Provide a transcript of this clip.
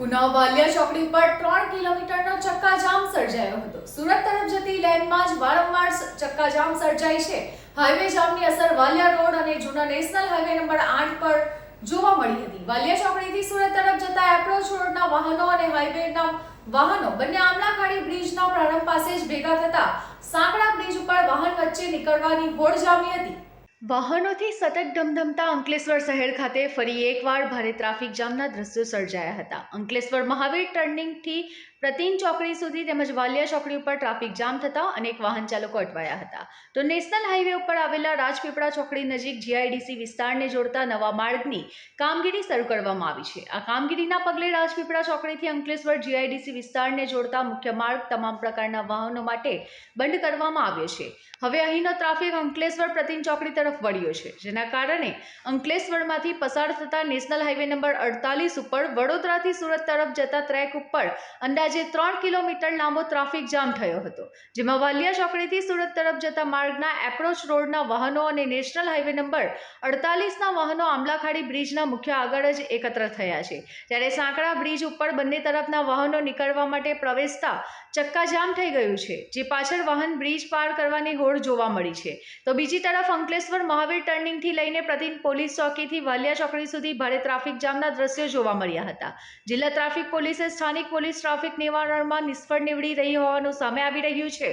પુનઃ વાલિયા ચોકડી પર ત્રણ કિલોમીટરનો ચક્કાજામ સર્જાયો હતો. સુરત તરફ જતી લેનમાં જ વારંવાર ચક્કાજામ સર્જાય છે. હાઈવે જામની અસર વાલિયા રોડ અને જૂના નેશનલ હાઈવે નંબર આઠ પર જોવા મળી હતી. વાલિયા ચોકડીથી સુરત તરફ જતા એપ્રોચ રોડના વાહનો અને હાઈવેના વાહનો બંને આમલાખાડી બ્રિજના પ્રારંભ પાસે જ ભેગા થતા સાંકડા બ્રિજ ઉપર વાહન વચ્ચે નીકળવાની હોડ જામી હતી. વાહનોથી સતત ધમધમતા અંકલેશ્વર શહેર ખાતે ફરી એકવાર ભારે ટ્રાફિક જામના દ્રશ્યો સર્જાયા હતા. અંકલેશ્વર મહાવીર ટર્નિંગથી પ્રતિન ચોકડી સુધી તેમજ વાલિયા ચોકડી ઉપર ટ્રાફિક જામ થતા અનેક વાહન ચાલકો અટવાયા હતા. તો નેશનલ હાઈવે ઉપર આવેલા રાજપીપળા ચોકડી નજીક જીઆઈડીસી વિસ્તારને જોડતા નવા માર્ગની કામગીરી શરૂ કરવામાં આવી છે. આ કામગીરીના પગલે રાજપીપળા ચોકડીથી અંકલેશ્વર જીઆઈડીસી વિસ્તારને જોડતા મુખ્ય માર્ગ તમામ પ્રકારના વાહનો માટે બંધ કરવામાં આવ્યો છે. હવે અહીંનો ટ્રાફિક અંકલેશ્વર પ્રતિન ચોકડી તરફ વળ્યો છે, જેના કારણે અંકલેશ્વરમાંથી પસાર થતા નેશનલ હાઈવે નંબર અડતાલીસ ઉપર વડોદરાથી સુરત તરફ જતા ટ્રેક ઉપર અંદાજે ત્રણ કિલોમીટર લાંબો ટ્રાફિક જામ થયો હતો, જેમાં વાલિયા ચોકડીથી સુરત તરફ જતા માર્ગના એપ્રોચ રોડના વાહનો અને નેશનલ હાઈવે નંબર અડતાલીસના વાહનો આમલાખાડી બ્રિજના મુખ્ય આગળ જ એકત્ર થયા છે. ત્યારે સાંકડા બ્રિજ ઉપર બંને તરફના વાહનો નીકળવા માટે પ્રવેશતા ચક્કાજામ થઈ ગયું છે, જે પાછળ વાહન બ્રિજ પાર કરવાની હોડ જોવા મળી છે. તો બીજી તરફ અંકલેશ્વર મહાવીર ટર્નિંગથી લઈને પ્રતિન પોલીસ ચોકીથી વાલિયા ચોકડી સુધી ભારે ટ્રાફિક જામના દ્રશ્યો જોવા મળ્યા હતા. જિલ્લા ટ્રાફિક પોલીસે સ્થાનિક પોલીસ ટ્રાફિક નિવારણમાં નિષ્ફળ નીવડી રહી હોવાનું સામે આવી રહ્યું છે.